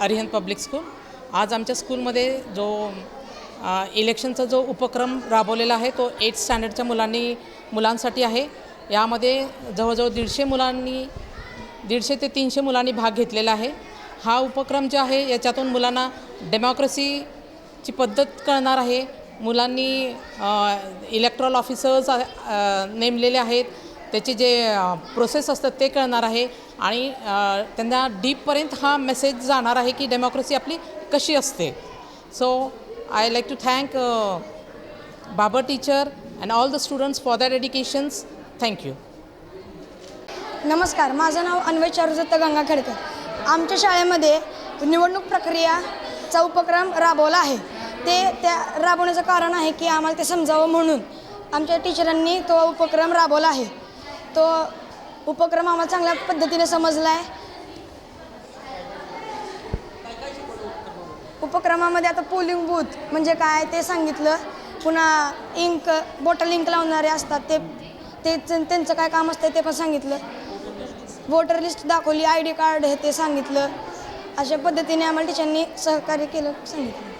Arihant public school. आज आमच्या स्कूलमध्ये जो इलेक्शनचा जो उपक्रम राबवलेला आहे तो एट स्टँडर्डच्या मुलांनी मुलांसाठी आहे. यामध्ये जवळजवळ दीडशे मुलांनी दीडशे ते तीनशे मुलांनी भाग घेतलेला आहे. हा उपक्रम जो आहे याच्यातून मुलांना डेमोक्रेसीची पद्धत कळणार आहे. मुलांनी इलेक्ट्रॉल ऑफिसर्स नेमलेले आहेत. त्याचे जे प्रोसेस असतात ते कळणार आहे आणि त्यांना डीपपर्यंत हा मेसेज जाणार आहे की डेमोक्रेसी आपली कशी असते. So I like to thank Babar teacher and all the students for that educations thank you नमस्कार माझं नाव अन्वय चारुदत्त गंगा खेडकर आमच्या शाळेमध्ये निवडणूक प्रक्रियाचा उपक्रम राबवला आहे. ते त्या राबवण्याचं कारण आहे की आम्हाला ते समजावं म्हणून आमच्या टीचरांनी तो उपक्रम राबवला आहे. तो उपक्रम आम्हाला चांगल्या पद्धतीने समजला आहे उपक्रमामध्ये आता पोलिंग बूथ म्हणजे काय ते सांगितलं. पुन्हा इंक बॉटल इंक लावणारे असतात ते ते त्यांचं काय काम असतं ते पण सांगितलं. वोटर लिस्ट दाखवली आय डी कार्ड हे ते सांगितलं. अशा पद्धतीने आम्हाला टीचरनी सहकार्य केलं सांगितलं.